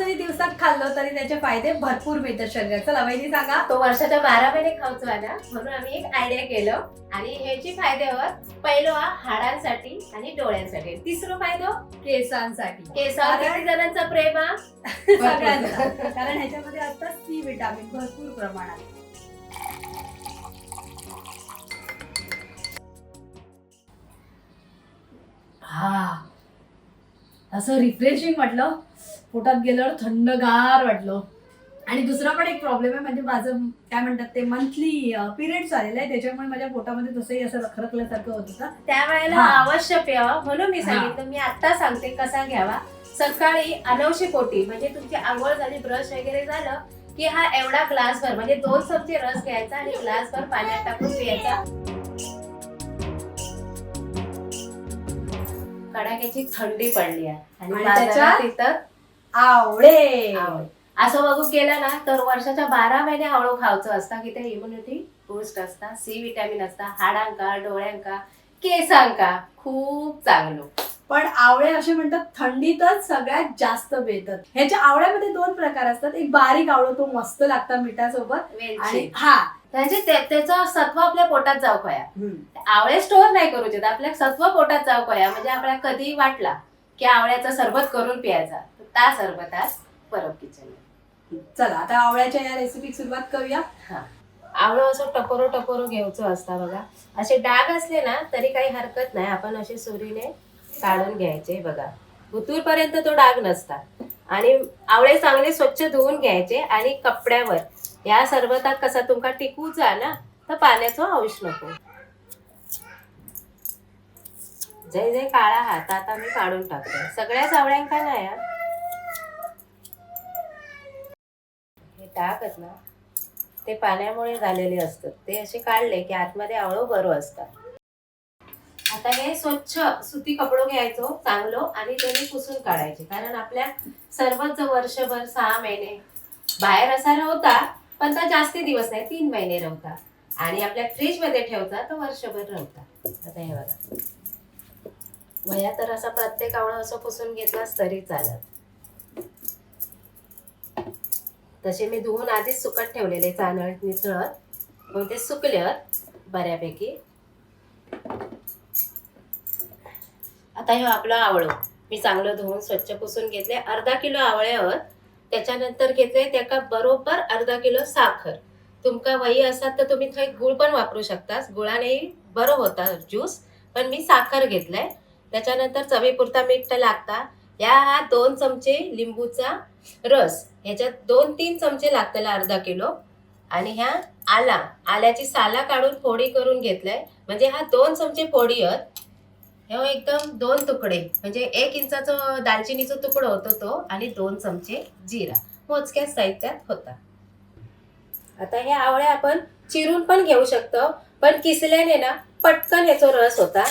जरी दिवसात खाल्लं तरी त्याचे फायदे भरपूर मिळतात शरीरात. चला वहिनी सांगा. तो वर्षाच्या बारा महिने खाऊचो ना म्हणून आम्ही एक आयडिया केलं. आणि ह्याची फायदे होत पहिलो हा हाडांसाठी आणि डोळ्यांसाठी. तिसरो फायदो? केसांसाठी. केसावर किती जणांचा प्रेम हा? सगळ्यांचा. कारण ह्याच्यामध्ये असतात सी विटामिन भरपूर प्रमाणात हा. असं रिफ्रेशिंग वाटलं पोटात गेल्यावर थंडगार वाटलं. आणि दुसरा पण एक प्रॉब्लेम आहे म्हणजे माझं काय म्हणतात ते मंथली पिरियड आलेलं आहे त्याच्यामुळे माझ्या पोटामध्ये तसंही असं रखरखल्यासारखं होत होतं. त्यावेळेला. अवश्य प्यावा म्हणून मी सांगितलं मी आता सांगते कसा घ्यावा. सकाळी अनवशी पोटी म्हणजे तुमची आंघोळ झाली ब्रश वगैरे झालं की हा एवढा ग्लासभर म्हणजे दोन चमचे रस घ्यायचा आणि ग्लासभर पाण्यात टाकून पियायचा. कडाक्याची थंडी पडली आहे. आणि त्याच्यात? तिथं आवळे. आवळ. असं बघू गेलं ना तर वर्षाच्या बारा महिने आवळो खावचं असता. की ते इम्युनिटी बूस्ट असता सी विटॅमिन असता हाडांका डोळ्यांका केसांका. खूप चांगलं. पण आवळे असे म्हणतात थंडीतच सगळ्यात जास्त बेतात. ह्याच्या आवळ्यामध्ये दोन प्रकार असतात. एक बारीक आवळं तो मस्त लागतात मिठासोबत. आणि हा. म्हणजे त्याचं सत्व आपल्या पोटात जाऊ खया. आवळे स्टोअर नाही करू शकत आपल्या सत्व पोटात जाऊ खया म्हणजे आपल्याला कधी वाटला की आवळ्याचा सरबत करून पियाचा तर त्या सरबतात परब किचन. चला आता आवळ्याच्या या रेसिपी सुरुवात करूया. आवळं असं टपोरो टपोरो घ्यायचं असता बघा. असे डाग असले ना तरी काही हरकत नाही. आपण असे सुरीने काढून घ्यायचे बघा. बुतूर पर्यंत तो डाग नसता. आणि आवळे चांगले स्वच्छ धुवून घ्यायचे आणि कपड्यावर. या सरबतात कसा तुमका टिकूचा ना तर पाण्याचं अंश नको. जय जय काळा हात आता मी काढून टाकते. सगळ्याच आवळ्यांका नाही हा. हे टाकत ना ते पाण्यामुळे झालेले असतात. ते असे काढले की आतमध्ये आवळो बरो असतात. आता हे स्वच्छ सुती कपडो घ्यायचो चांगलो आणि त्याने पुसून काढायचे. कारण आपल्या सर्वच वर्षभर सहा महिने बाहेर असा राहता पण तो जास्ती दिवस नाही तीन महिने राहता आणि आपल्या फ्रीजमध्ये ठेवता तो वर्षभर राहता आता हे बघा. वया तर असा प्रत्येक आवळा असं पुसून घेतलास तरी चालत. तसे मी धुवून आधीच सुकत ठेवलेले तांदळ निथळत मग ते सुकल्यात बऱ्यापैकी. आता हे आपलं आवळं. मी चांगलं धुवून स्वच्छ पुसून घेतले. अर्धा किलो आवळ्यावर त्याच्यानंतर घेतले त्याका बरोबर अर्धा किलो साखर. तुमका वही असतात तर तुम्ही थंय गुळ पण वापरू शकता गुळाने बरं होता ज्यूस पण मी साखर घेतलाय. त्याच्यानंतर चवीपुरता मीठ तर लागता. या हा दोन चमचे लिंबूचा रस. ह्याच्यात दोन तीन चमचे लागतील अर्धा किलो. आणि ह्या आला. आल्याची साला काढून फोडी करून घेतलाय. म्हणजे हा दोन चमचे फोडी आहेत हे हो एकदम दोन तुकडे. म्हणजे एक इंचाचं दालचिनीचा तुकडा होतो तो आणि दोन चमचे जिरा. मोजक्या साहित्यात होता. आता हे आवळे आपण चिरून पण घेऊ शकतो. पण किसल्याने ना पटकन ह्याचा रस होता.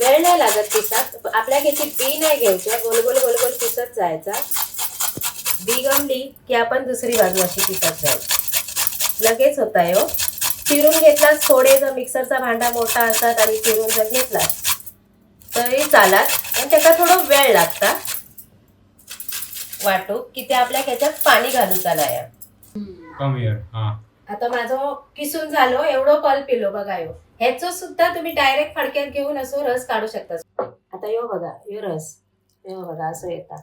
वेळ नाही लागत पिसात. आपल्या ह्याची बी नाही घ्यायची. गोल गोल गोल गोल पिसत जायचा. बी गमली की आपण दुसरी बाजू अशी पिसत जायची लगेच होता यो चिरून घेतलास थोडे जर मिक्सरचा भांडा मोठा असतात आणि चिरून जर घेतला तरी चालात. पण त्याचा थोडा वेळ लागता. वाटू की ते आपल्या ह्याच्यात पाणी कम हिअर हा. आता माझं किसून झालो एवढं पल पिलो बघा यो. ह्याचं सुद्धा तुम्ही डायरेक्ट फडक्यात घेऊन असं रस काढू शकता. आता यो बघा यो रस. यो बघा असं येतात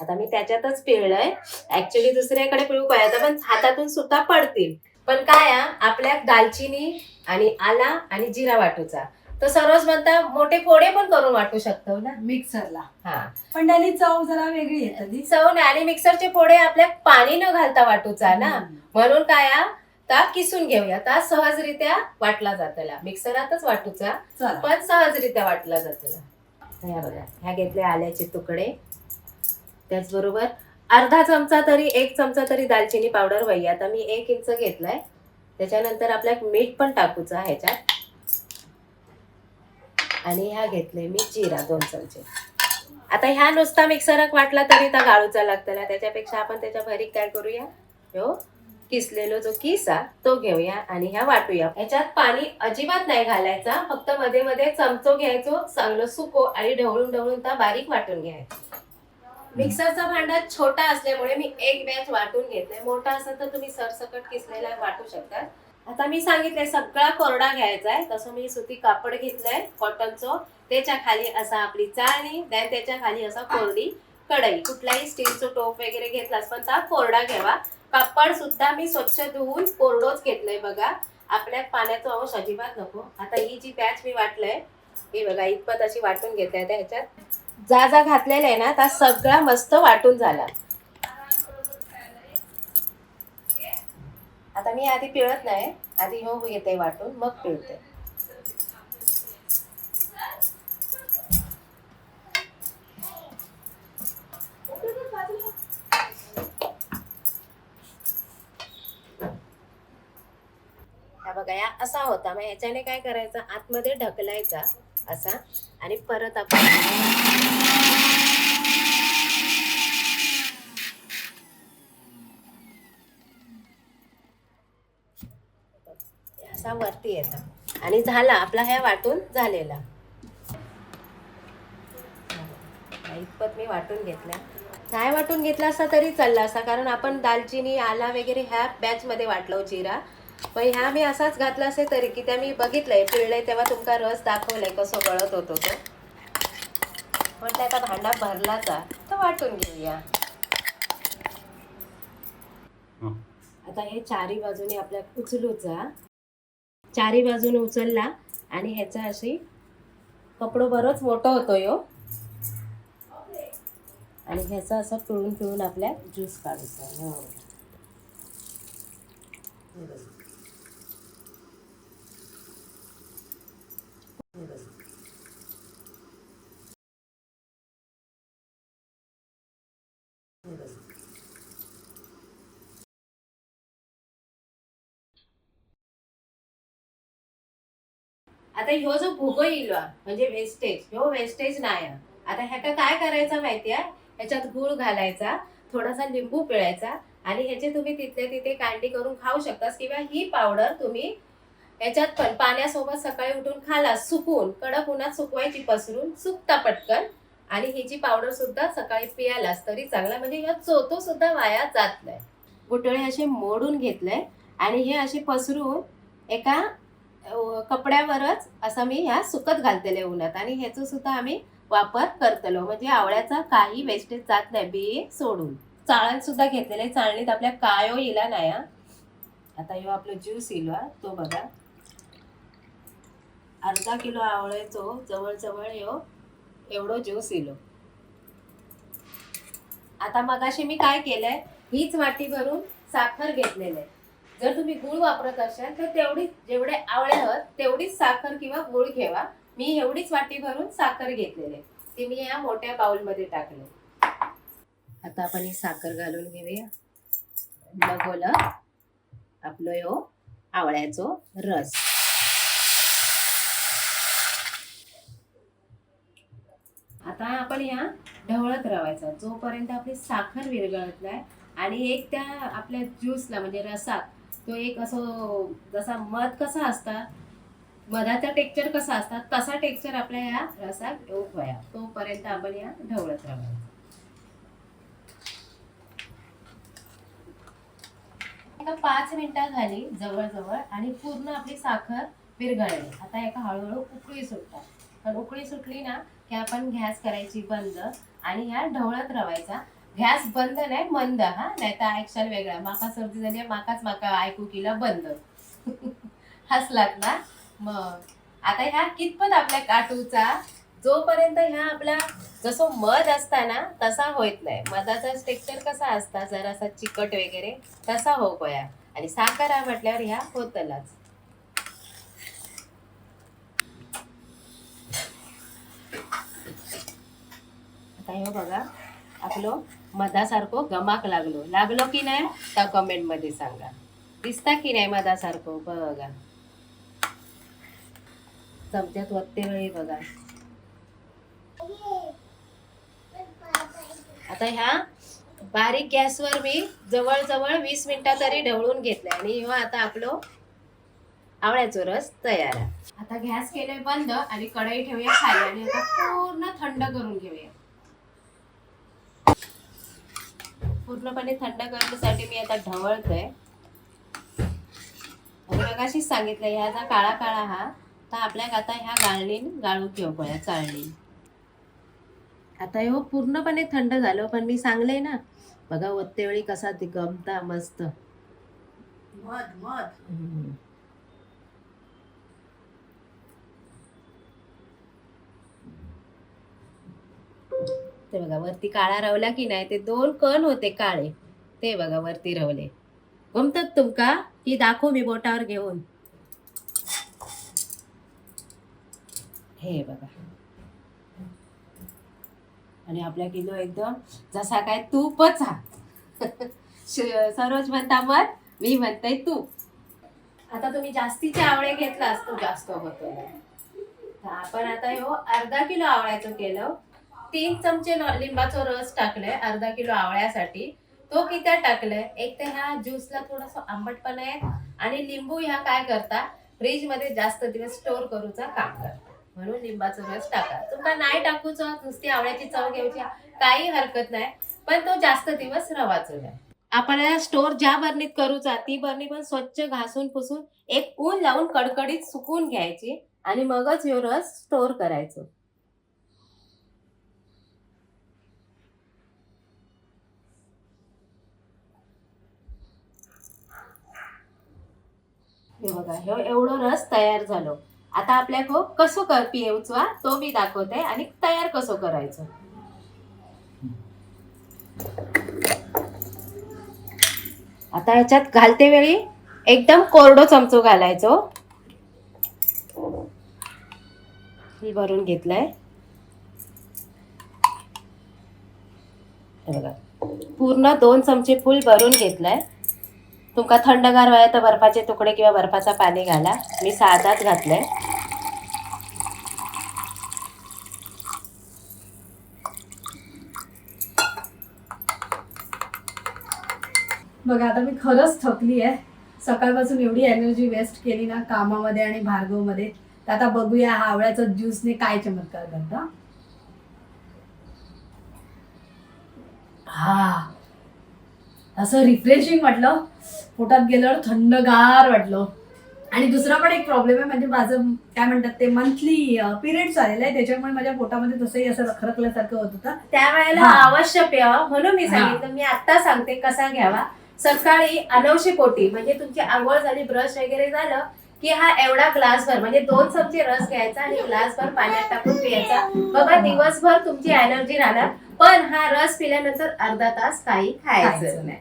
आता मी त्याच्यातच पिळलंय. ऍक्च्युली दुसऱ्याकडे पिळू पाहिजे पण हातातून सुद्धा पडतील. पण काय आपल्या दालचिनी आणि आला आणि जिरा वाटूचा. तर सर्वच म्हणता मोठे फोडे पण करून वाटू शकतो ना? मिक्सरला. हा. पण त्याची चव जरा वेगळी येते. चव नाही आणि मिक्सरचे फोडे आपल्या पाणी न घालता वाटूचा ना. म्हणून काय हा, ता किसून घेऊया. ता सहजरित्या वाटला जातला. मिक्सरातच वाटूचा चला. पण सहजरित्या वाटला जातला. ह्या बघा ह्या घेतले आल्याचे तुकडे. त्याचबरोबर अर्धा चमचा तरी एक चमचा तरी दालचिनी पावडर वही आता मी एक इंच घेतलाय. त्याच्यानंतर आपल्या मीठ पण टाकूचा ह्याच्यात. आणि ह्या घेतले मी जिरा दोन चमचे. आता ह्या नुसता मिक्सरात वाटला तरी त्या गाळूचा लागतला. त्याच्यापेक्षा आपण त्याच्या भरीक काय करूया? ह्यो किसलेलो जो किस तो घेऊया आणि ह्या वाटूया. ह्याच्यात पाणी अजिबात नाही घालायचा. फक्त मध्ये मध्ये चमचो घ्यायचो चांगलं सुको आणि ढवळून ढवळून त्या बारीक वाटून घ्यायचं. मिक्सरचा भांडा छोटा असल्यामुळे मी एक बॅच वाटून घेतलाय मोठा असेल तर तुम्ही सरसकट किसलेला वाटू शकता. आता मी सांगितलंय सगळा कोरडा घ्यायचा आहे तसं मी सुती कापड घेतलंय कॉटनचं त्याच्याखाली असा आपली चाळणी देन त्याच्याखाली असा कोरडी कढई. कुठलाही स्टीलचं टोप वगैरे घेतलास पण ता कोरडा घ्यावा. कापड सुद्धा मी स्वच्छ धुवून कोरडोच घेतलंय बघा. आपल्या पाण्याचा अंश अजिबात नको. आता ही जी बॅच मी वाटलंय हे बघा इतपत अशी वाटून घेते त्या ह्याच्यात. जा जा घातलेला आहे ना त्या सगळा मस्त वाटून झाला. आता मी आधी पिळत नाही आधी हो येते वाटून मग पिळते. बघा या असा होता. मग याच्याने काय करायचं? आतमध्ये ढकलायचा असा आणि परत आपण असा वरती येता. आणि झाला आपला ह्या वाटून झालेला. इतपत मी वाटून घेतला. नाही वाटून घेतला असता तरी चालला असा कारण आपण दालचिनी आला वगैरे ह्या बॅच मध्ये वाटलो जिरा. पण ह्या मी असाच घातला असेल तरी की त्या मी बघितलंय पिळलंय तेव्हा तुमका रस दाखवलाय कसं गळत होतो तो म्हटलं आता भांडा भरलाचा तर वाटून घेऊया हं. आता हे चारी बाजूने आपल्या उचलूचा चारी बाजूने उचलला आणि ह्याचा अशी कपडो बरोच मोठा होतो यो आणि ह्याचा असं पिळून पिळून आपल्या ज्यूस हो. हे बघ. हे बघ. हे बघ. आता ह्यो जो भुगो येईल म्हणजे वेस्टेज ह्यो वेस्टेज नाही आता ह्याका काय करायचं आहे? ह्याच्यात गुळ घालायचा थोडासा लिंबू पिळायचा आणि ह्याचे तुम्ही तिथले तिथे कांडी करून खाऊ शकता किंवा ही पावडर तुम्ही ह्याच्यात पण पाण्यासोबत सकाळी उठून खाला सुकून कडक उन्हात सुकवायची पसरून सुकता पटकन आणि हिची पावडर सुद्धा सकाळी पियालास तरी चांगला. म्हणजे ह्या चोतो सुद्धा वाया जात नाही. गुटळे असे मोडून घेतलंय आणि हे असे पसरून एका कपड्यावरच असं मी ह्या सुकत घालतेले उन्हात. आणि ह्याचं सुद्धा आम्ही वापर करतलो. म्हणजे आवळ्याचा काही वेस्टेज जात नाही. बी सोडून. चाळण सुद्धा घेतलेले चाळणीत आपल्या कायो इला नाही आता ह्यो आपलो ज्यूस इलो हा, तो बघा. अर्धा किलो आवळ्याचो जवळजवळ ह्यो एवढो ज्यूस इलो. आता मगाशी मी काय केलंय? हीच वाटी भरून साखर घेतलेलं आहे. जर तुम्ही गुळ वापरत असाल तर तेवढी जेवढे आवळे आहोत तेवढीच साखर किंवा गुळ घेवा मी एवढीच वाटी भरून साखर घेतलेली ते मी या मोठ्या बाउलमध्ये टाकले आता आपण ही साखर घालून घेऊया. लगोला आपलो यो आवळ्याचो रस. आता आपण या ढवळत राहायचा जोपर्यंत आपली साखर विरघळत नाही आणि एक त्या आपल्या ज्यूसला म्हणजे रसात तो एक असं जसा मध कसा असता मधाचा टेक्चर कसा असतात तसा टेक्चर आपल्या या रसात येऊ तोपर्यंत आपण या ढवळत राहायचं एका पाच मिनिटं झाली जवळजवळ आणि पूर्ण आपली साखर विरघळली. आता एका हळूहळू उकळी सुटतात. पण उकळी सुटली ना की आपण गॅस करायची बंद आणि ह्या ढवळत रवायचा. गॅस बंद नाही मंद हा? नाही तर ऐकशाल वेगळा. माका सर्दी झाली माकाच माका ऐकू केला बंद. हसलात ना? मग. आता ह्या कितपत आपल्या काटूचा? जोपर्यंत ह्या आपला जसं मध असता ना तसा होत नाही. मधाचा स्ट्रेक्चर कसा असता जरासा चिकट वगैरे तसा हो पया आणि साखर म्हटल्यावर ह्या होतलाच. आता हे बघा आपलो मधासारखं गमाक लागलो. लागलो की नाही? त्या कमेंटमध्ये सांगा. दिसता की नाही मधासारखं? बघा. चमच्यात वत्ते वेळी बघा. आता ह्या बारीक गॅसवर मी जवळजवळ वीस मिनिटं तरी ढवळून घेतलं आणि ह्यो आता आपलं आवळ्याचो रस तयार आहे. आता गॅस केले बंद आणि कढई ठेवूया खाली आणि आता पूर्ण थंड करून घेऊया. पूर्णपणे थंड करण्यासाठी मी आता ढवळतोय. आणि मग अशीच सांगितलं ह्या जा काळा काळा हा तर आपल्याक आता ह्या गाळणीन गाळू घेवपळ्या चाळणी आता ह्यो पूर्णपणे थंड झालो पण मी सांगले ना बघा वत्ते वेळी कसा ती गमता मस्त. मध मध. हम्म. ते बघा वरती काळा रवला की नाही ते दोन कण होते काळे. ते बघा वरती रवले. गमतात तुमका? की दाखव मी बोटावर घेऊन. हे बघा. आणि आपल्या किलो एकदम जसा काय तूपच हा. सरोज म्हणता मत मी म्हणते तूप. आता तुम्ही जास्तीचे आवळे घेतला असतो जास्त होतो. आपण आता ह्यो अर्धा किलो आवळ्याचं केलं. तीन चमचे लिंबाचा रस टाकले अर्धा किलो आवळ्यासाठी. तो किती टाकलाय? एक तर ह्या ज्यूसला थोडस आंबटपणा आहे आणि लिंबू ह्या काय करता? फ्रीजमध्ये जास्त दिवस स्टोर करूचा काम करता. म्हणून लिंबाचा रस टाका. तुमका नाही टाकूच नुसती आवळ्याची चव घ्यायची काही हरकत नाही. पण तो जास्त दिवस रवाचो नाही. आपल्याला स्टोर ज्या बरणीत करूचा ती बरणी पण स्वच्छ घासून पुसून एक ऊन लावून कडकडीत सुकून घ्यायची आणि मगच ह्यो रस स्टोर करायचो. हे बघा हे एवढं रस तयार झालो. आता आपल्या हो कसो कर पियेवचा तो मी दाखवते आणि तयार कसो करायचो. आता ह्याच्यात घालते वेळी एकदम कोरडो चमचो घालायचो. ही भरून घेतलाय. हे बघा पूर्ण दोन चमचे फुल भरून घेतलाय. तुमका थंडगार व्हाय तर बर्फाचे तुकडे किंवा बर्फाचा पाणी घाला. मी साधाच घातलंय. बघा आता मी खरंच थकली आहे सकाळपासून एवढी एनर्जी वेस्ट केली ना कामामध्ये आणि भार्गवमध्ये. तर आता बघूया हा आवळ्याचा ज्यूसने काय चमत्कार करता. हा. असं रिफ्रेशिंग वाटलं. पोटात गेल्यावर थंडगार वाटलं. आणि दुसरा पण एक प्रॉब्लेम आहे म्हणजे माझं काय म्हणतात ते मंथली पिरियड आलेलं आहे त्याच्यामुळे माझ्या पोटामध्ये तसंही असं रखरखल्यासारखं होत होतं. त्यावेळेला. आवश्यक प्यावा म्हणून मी सांगितलं मी आता सांगते कसा घ्यावा. सकाळी अनवशी पोटी म्हणजे तुमची आंघोळ झाली ब्रश वगैरे झालं की हा एवढा ग्लासभर म्हणजे दोन चमचे रस घ्यायचा आणि ग्लासभर पाण्यात टाकून पियायचा. बघा दिवसभर तुमची एनर्जी राहणार पण हा रस पिल्यानंतर अर्धा तास काही खायचं नाही.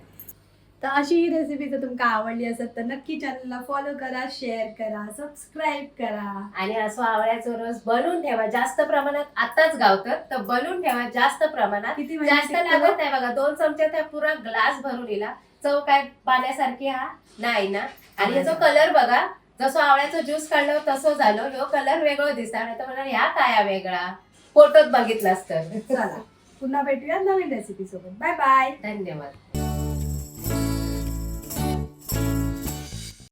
तर अशी ही रेसिपी जर तुमका आवडली असेल तर नक्की चॅनलला फॉलो करा शेअर करा सबस्क्राईब करा. आणि असं आवळ्याचा रस बनवून ठेवा जास्त प्रमाणात. आताच गावतात तर बनवून ठेवा जास्त प्रमाणात. किती जास्त लागत नाही बघा. दोन चमचे त्या पुरा ग्लास भरून येला चव काय पाण्यासारखी हा? नाही ना? आणि याचा कलर बघा. जसं आवळ्याचा ज्यूस काढलं तसं झालं. ह्यो कलर वेगळं दिसता नाही तर मला ह्या काया वेगळा? फोटोत बघितलास तर. चला. पुन्हा भेटूया नवीन रेसिपी सोबत. बाय बाय धन्यवाद.